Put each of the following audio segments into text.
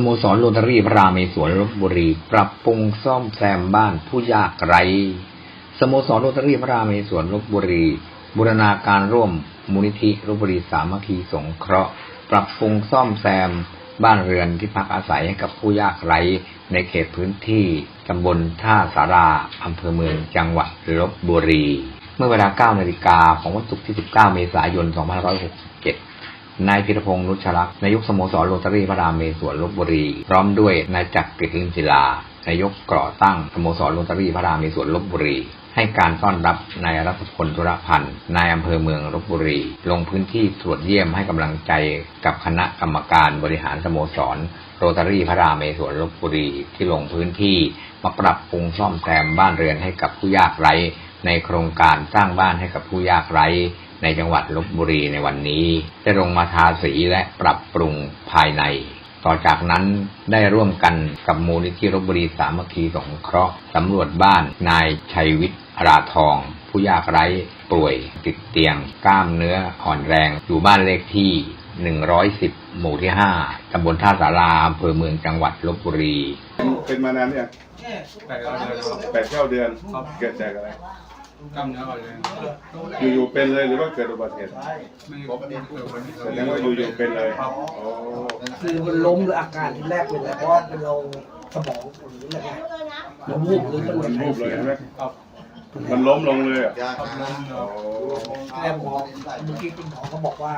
โมสรโรตารี่พระรามเมศวรลบบุรี ปรับปรุงซ่อมแซมบ้านผู้ยากไร้สโมสรโรตารี่พระรามเมศวรลบบุรี บูรณาการร่วมมูลนิธิลบบุรีสามัคคีสงเคราะห์ ปรับปรุงซ่อมแซมบ้านเรือนที่พักอาศัยให้กับผู้ยากไร้ในเขตพื้นที่ตำบลท่าสาราอำเภอเมืองจังหวัดลบบุรี เมื่อเวลา9นาฬิกาของวันศุกร์ที่ 19 เมษายน 2567 นายพิรพงศ์นุชลักษ์นายกสโมสรโรตารีพระรามเมศวรลบบุรี พร้อมด้วยนายจักรกฤษลิศิลานายกก่อตั้งสโมสรโรตารีพระรามเมศวรลบบุรี ให้การต้อนรับนายรัตพลธุรพันธ์นายอำเภอเมืองลบบุรี ลงพื้นที่ตรวจเยี่ยมให้กำลังใจกับคณะกรรมการบริหารสโมสรโรตารีพระรามเมศวรลบบุรี ที่ลงพื้นที่มาปรับปรุงซ่อมแซมบ้านเรือนให้กับผู้ยากไร้ ในโครงการสร้างบ้านให้กับผู้ยากไร้ ในจังหวัดลบบุรีในวันนี้ ได้ลงมาทาสีและปรับปรุงภายใน ต่อจากนั้นได้ร่วมกันกับมูลนิธิลบบุรีสามัคคีสงเคราะห์สำรวจบ้านนายชัยวิทย์ราทอง ผู้ยากไร้ป่วยติดเตียง กล้ามเนื้ออ่อนแรง อยู่บ้านเลขที่110 หมู่ที่ 5 ตำบลท่าสาราอำเภอเมืองจังหวัดลบบุรี เป็นมานานเนี่ยงแปดเก้าเดือนครับแปดเก้าเดือน เกิดจากอะไร กล้ามเนื้ออ่อนแรงอยู่ๆเป็นเลยหรือว่าเกิดอุบัติเหตุไม่เกิดวันนี้แสดงว่าอยู่ๆเป็นเลยโอ้คือมันล้มหรืออาการที่แรกเป็นอะไรเพราะว่าเป็นเราสมองหรืออะไรเราวูบหรือมันมันใช้รูปเลยเสียงใช่ไหมมันล้มลงเลยอะครับล้มโอ้แม่หมอเมื่อกี้คุณหมอเขาบอกว่า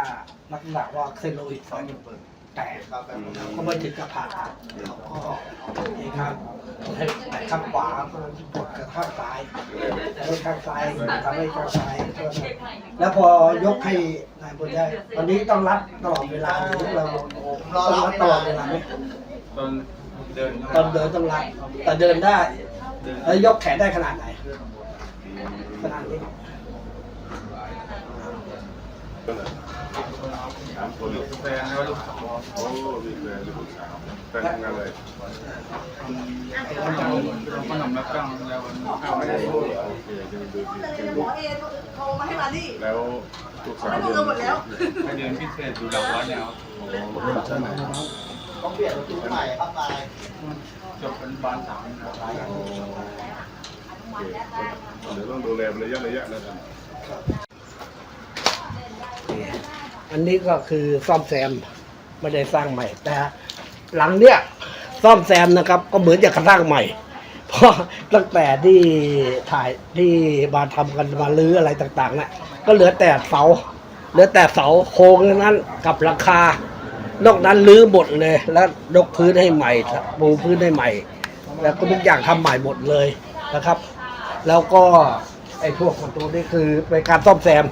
ลักษณะว่าเส้นโลหิตฝอยแตกก็ไม่ถึงกับผ่าตัดก็ในข้าง แต่ข้างขวามันปวดกับข้างซ้ายแล้วข้างซ้ายทำให้ข้างซ้ายแล้วพอยกให้นายบุญได้ตอนนี้ต้องรัดตลอดเวลาหรือเราต้องรัดตลอดเวลาไหมตอนเดินตอนเดินต้องรัดแต่เดินได้แล้วยกแขนได้ขนาดไหนขนาดนี้ สามคนแฟนแล้วลูกสาวโอ้มีแฟนลูกสาวแฟนทำงานอะไรเราก็นำรับจ้างแล้ววันโอ้โอเคยังดูดียังดูหมอเอโทรมาให้มานี่แล้วลูกสาวเขาดูเรียนกันหมดแล้วให้เรียนพิเศษอยู่หลักวัดแล้วโอ้ชั้นไหนเขาเปลี่ยนประตูใหม่ครับนายจบเป็นบานสามครับโอเคเดี๋ยวต้องดูแลระยะระยะนะครับ อันนี้ก็คือซ่อมแซมไม่ได้สร้างใหม่ แต่หลังเนี้ยซ่อมแซมนะครับ ก็เหมือนจะสร้างใหม่ เพราะตั้งแต่ที่ถ่ายที่มาทำกันมาลื้ออะไรต่างๆนะ่ะก็เหลือแต่เสาเหลือแต่เสาโครงนั้นกับราคา นอกนั้นลื้อหมดเลย แล้วยกพื้นให้ใหม่ปูพื้นให้ใหม่ แล้วก็ทุกอย่างทำใหม่หมดเลยนะครับ แล้วก็ไอ้พวกประตูนี่คือเป็นการซ่อมแซม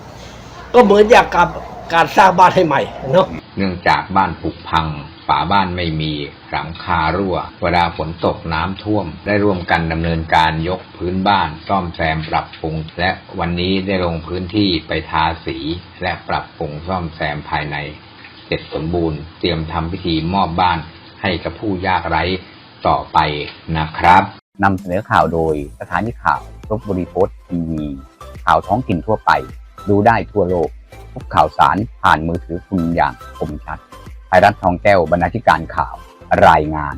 ก็เหมือนอย่างกับ การสร้างบ้านให้ใหม่เนาะเนื่องจากบ้านผุพังฝาบ้านไม่มีหลังคารั่ว เวลาฝนตกน้ำท่วม ได้ร่วมกันดำเนินการยกพื้นบ้าน ซ่อมแซมปรับปรุง และวันนี้ได้ลงพื้นที่ไปทาสี และปรับปรุงซ่อมแซมภายใน เสร็จสมบูรณ์เตรียมทำพิธีมอบบ้านให้กับผู้ยากไร้ต่อไปนะครับนำเสนอข่าวโดยสถานีข่าวลบบุรีโพสต์ทีวีข่าวท้องถิ่นทั่วไป ดูได้ทั่วโลก ทุกข่าวสารผ่านมือถือคุณอย่างคมชัดไทยรัฐทองแก้วบรรณาธิการข่าวรายงาน